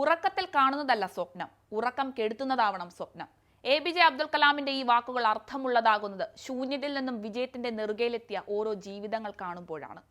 ഉറക്കത്തിൽ കാണുന്നതല്ല സ്വപ്നം. ഉറക്കം കെടുത്തുന്നതാവണം സ്വപ്നം. എ ബി ജെ അബ്ദുൽ കലാമിന്റെ ഈ വാക്കുകൾ അർത്ഥമുള്ളതാകുന്നത് ശൂന്യതയിൽ നിന്നും വിജയത്തിന്റെ നെറുകയിലെത്തിയ ഓരോ ജീവിതങ്ങൾ കാണുമ്പോഴാണ്.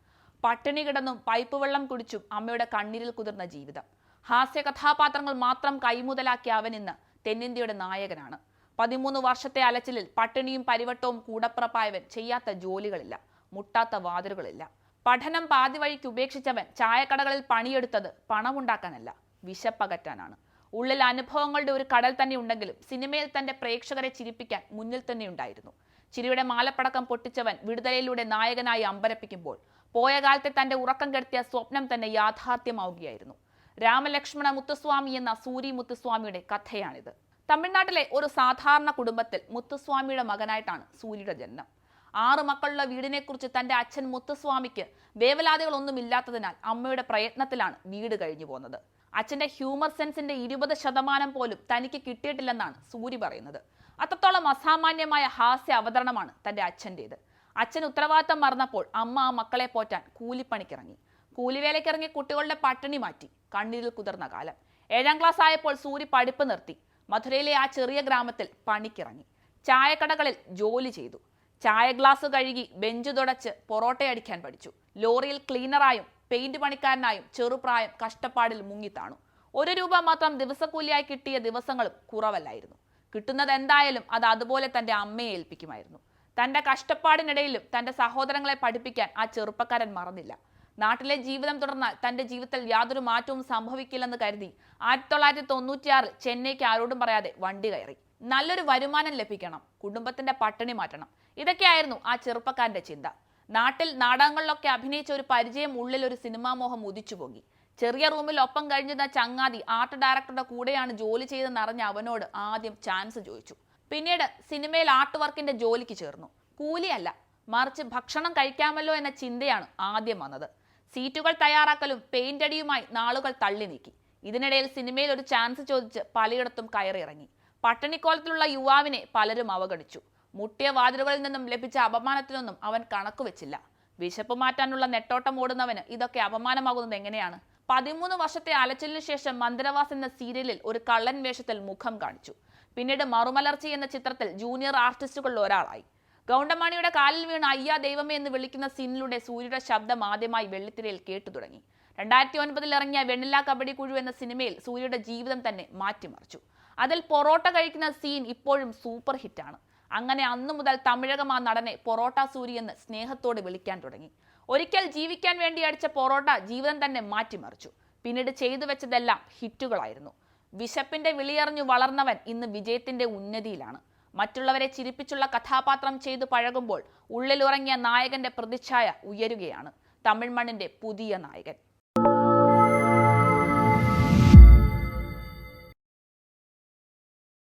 പട്ടിണി കിടന്നും പൈപ്പ് വെള്ളം കുടിച്ചും അമ്മയുടെ കണ്ണീരിൽ കുതിർന്ന ജീവിതം. ഹാസ്യ കഥാപാത്രങ്ങൾ മാത്രം കൈമുതലാക്കിയ അവൻ ഇന്ന് തെന്നിന്ത്യയുടെ നായകനാണ്. പതിമൂന്ന് വർഷത്തെ അലച്ചിലിൽ പട്ടിണിയും പരിവട്ടവും കൂടപ്പുറപ്പായവൻ ചെയ്യാത്ത ജോലികളില്ല മുട്ടാത്ത വാതിലുകളില്ല. പഠനം പാതി വഴിക്ക് ഉപേക്ഷിച്ചവൻ ചായക്കടകളിൽ പണിയെടുത്തത് പണമുണ്ടാക്കാനല്ല. വിശപ്പകറ്റാനാണ്. ഉള്ളിൽ അനുഭവങ്ങളുടെ ഒരു കടൽ തന്നെ ഉണ്ടെങ്കിലും സിനിമയിൽ തന്റെ പ്രേക്ഷകരെ ചിരിപ്പിക്കാൻ മുന്നിൽ തന്നെ ഉണ്ടായിരുന്നു. ചിരിയുടെ മാലപ്പടക്കം പൊട്ടിച്ചവൻ വിടുതലയിലൂടെ നായകനായി അമ്പരപ്പിക്കുമ്പോൾ പോയ കാലത്തെ തന്റെ ഉറക്കം കെടുത്തിയ സ്വപ്നം തന്നെ യാഥാർത്ഥ്യമാവുകയായിരുന്നു. രാമലക്ഷ്മണ മുത്തുസ്വാമി എന്ന സൂരി മുത്തുസ്വാമിയുടെ കഥയാണിത്. തമിഴ്നാട്ടിലെ ഒരു സാധാരണ കുടുംബത്തിൽ മുത്തുസ്വാമിയുടെ മകനായിട്ടാണ് സൂര്യയുടെ ജന്മം ആറു മക്കളുള്ള വീടിനെക്കുറിച്ച് തന്റെ അച്ഛൻ മുത്തുസ്വാമിക്ക് വേവലാതികളൊന്നുമില്ലാത്തതിനാൽ അമ്മയുടെ പ്രയത്നത്തിലാണ് വീട് കഴിഞ്ഞു പോകുന്നത് അച്ഛന്റെ ഹ്യൂമർ സെൻസിന്റെ ഇരുപത് ശതമാനം പോലും തനിക്ക് കിട്ടിയിട്ടില്ലെന്നാണ് സൂരി പറയുന്നത്. അത്രത്തോളം അസാമാന്യമായ ഹാസ്യ അവതരണമാണ് തന്റെ അച്ഛന്റേത് അച്ഛൻ ഉത്തരവാദിത്തം മറന്നപ്പോൾ അമ്മ ആ മക്കളെ പോറ്റാൻ കൂലിപ്പണിക്കിറങ്ങി. കൂലിവേലയ്ക്കിറങ്ങി കുട്ടികളുടെ പട്ടിണി മാറ്റി കണ്ണീരിൽ കുതിർന്ന കാലം. ഏഴാം ക്ലാസ് ആയപ്പോൾ സൂരി പഠിപ്പ് നിർത്തി. മധുരയിലെ ആ ചെറിയ ഗ്രാമത്തിൽ പണിക്കിറങ്ങി. ചായക്കടകളിൽ ജോലി ചെയ്തു. ചായ ഗ്ലാസ് കഴുകി ബെഞ്ച് തുടച്ച് പൊറോട്ടയടിക്കാൻ പഠിച്ചു. ലോറിയിൽ ക്ലീനറായും പെയിന്റ് പണിക്കാരനായും ചെറുപ്രായം കഷ്ടപ്പാടിൽ മുങ്ങിത്താണു. ഒരു രൂപ മാത്രം ദിവസക്കൂലിയായി കിട്ടിയ ദിവസങ്ങളും കുറവല്ലായിരുന്നു. കിട്ടുന്നത് എന്തായാലും അത് അതുപോലെ തന്റെ അമ്മയെ ഏൽപ്പിക്കുമായിരുന്നു. തന്റെ കഷ്ടപ്പാടിനിടയിലും തന്റെ സഹോദരങ്ങളെ പഠിപ്പിക്കാൻ ആ ചെറുപ്പക്കാരൻ മറന്നില്ല. നാട്ടിലെ ജീവിതം തുടർന്നാൽ തന്റെ ജീവിതത്തിൽ യാതൊരു മാറ്റവും സംഭവിക്കില്ലെന്ന് കരുതി ആയിരത്തി തൊള്ളായിരത്തി തൊണ്ണൂറ്റിയാറിൽ ചെന്നൈക്ക് ആരോടും പറയാതെ വണ്ടി കയറി. നല്ലൊരു വരുമാനം ലഭിക്കണം കുടുംബത്തിന്റെ പട്ടിണി മാറ്റണം. ഇതൊക്കെയായിരുന്നു ആ ചെറുപ്പക്കാരന്റെ ചിന്ത. നാട്ടിൽ നാടകങ്ങളിലൊക്കെ അഭിനയിച്ച ഒരു പരിചയം ഉള്ളിൽ ഒരു സിനിമാ മോഹം ഉദിച്ചുപോകി ചെറിയ റൂമിൽ ഒപ്പം കഴിഞ്ഞിരുന്ന ചങ്ങാതി ആർട്ട് ഡയറക്ടറുടെ കൂടെയാണ് ജോലി ചെയ്തെന്നറിഞ്ഞ അവനോട് ആദ്യം ചാൻസ് ചോദിച്ചു. പിന്നീട് സിനിമയിൽ ആർട്ട് വർക്കിന്റെ ജോലിക്ക് ചേർന്നു. കൂലിയല്ല മറിച്ച് ഭക്ഷണം കഴിക്കാമല്ലോ എന്ന ചിന്തയാണ് ആദ്യം വന്നത്. സീറ്റുകൾ തയ്യാറാക്കലും പെയിന്റ് അടിയുമായി നാളുകൾ തള്ളി നീക്കി. ഇതിനിടയിൽ സിനിമയിൽ ഒരു ചാൻസ് ചോദിച്ച് പലയിടത്തും കയറിയിറങ്ങി. പട്ടിണിക്കോലത്തിലുള്ള യുവാവിനെ പലരും അവഗണിച്ചു. മുട്ടിയ വാതിലുകളിൽ നിന്നും ലഭിച്ച അപമാനത്തിനൊന്നും അവൻ കണക്കുവെച്ചില്ല വിശപ്പ് മാറ്റാനുള്ള നെട്ടോട്ടം ഓടുന്നവന് ഇതൊക്കെ അപമാനമാകുന്നത് എങ്ങനെയാണ്? പതിമൂന്ന് വർഷത്തെ അലച്ചിലിനു ശേഷം മന്ദിരവാസ് എന്ന സീരിയലിൽ ഒരു കള്ളൻ വേഷത്തിൽ മുഖം കാണിച്ചു. പിന്നീട് മറുമലർച്ചി എന്ന ചിത്രത്തിൽ ജൂനിയർ ആർട്ടിസ്റ്റുകളിൽ ഒരാളായി. ഗൗണ്ടമാണിയുടെ കാലിൽ വീണ് അയ്യാ ദൈവമേ എന്ന് വിളിക്കുന്ന സീനിലൂടെ സൂര്യയുടെ ശബ്ദം ആദ്യമായി വെള്ളിത്തിരയിൽ കേട്ടു തുടങ്ങി. രണ്ടായിരത്തി ഒൻപതിൽ ഇറങ്ങിയ വെണ്ണില കബഡി കുഴു എന്ന സിനിമയിൽ സൂര്യയുടെ ജീവിതം തന്നെ മാറ്റിമറിച്ചു. അതിൽ പൊറോട്ട കഴിക്കുന്ന സീൻ ഇപ്പോഴും സൂപ്പർ ഹിറ്റാണ്. അങ്ങനെ അന്നു മുതൽ തമിഴകം ആ നടനെ പൊറോട്ട സൂരി എന്ന് സ്നേഹത്തോടെ വിളിക്കാൻ തുടങ്ങി. ഒരിക്കൽ ജീവിക്കാൻ വേണ്ടി അടിച്ച പൊറോട്ട ജീവിതം തന്നെ മാറ്റിമറിച്ചു. പിന്നീട് ചെയ്തു വെച്ചതെല്ലാം ഹിറ്റുകളായിരുന്നു. വിശപ്പിന്റെ വിളിയറിഞ്ഞു വളർന്നവൻ ഇന്ന് വിജയത്തിന്റെ ഉന്നതിയിലാണ്. മറ്റുള്ളവരെ ചിരിപ്പിച്ചുള്ള കഥാപാത്രം ചെയ്തു പഴകുമ്പോൾ ഉള്ളിലുറങ്ങിയ നായകന്റെ പ്രതിച്ഛായ ഉയരുകയാണ് തമിഴ് മണ്ണിന്റെ പുതിയ നായകൻ.